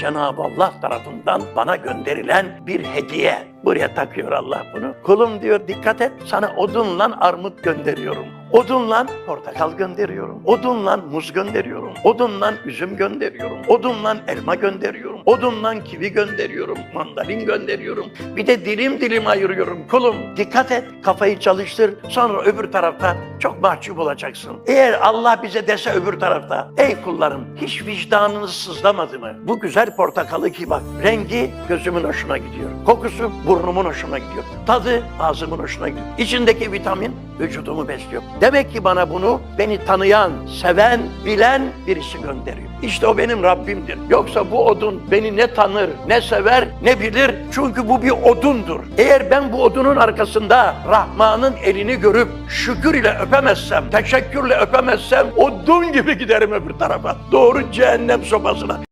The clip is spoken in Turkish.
Cenab-ı Allah tarafından bana gönderilen bir hediye. Buraya takıyor Allah bunu. Kulum diyor dikkat et sana odunla armut gönderiyorum. Odunla portakal gönderiyorum. Odunla muz gönderiyorum. Odunla üzüm gönderiyorum. Odunla elma gönderiyorum. Odunla kivi gönderiyorum. Mandalin gönderiyorum. Bir de dilim dilim ayırıyorum. Kulum dikkat et kafayı çalıştır. Sonra öbür tarafta çok mahcup olacaksın. Eğer Allah bize dese öbür tarafta ey kullarım hiç vicdanınız sızlamadı mı? Bu güzel portakalı ki bak rengi gözümün hoşuna gidiyor. Kokusu burnumun hoşuna gidiyor. Tadı ağzımın hoşuna gidiyor. İçindeki vitamin vücudumu besliyor. Demek ki bana bunu beni tanıyan, seven, bilen birisi gönderiyor. İşte o benim Rabbimdir. Yoksa bu odun beni ne tanır, ne sever, ne bilir. Çünkü bu bir odundur. Eğer ben bu odunun arkasında Rahman'ın elini görüp şükür ile öpemezsem, teşekkürle öpemezsem odun gibi giderim öbür tarafa. Doğru cehennem sopasına.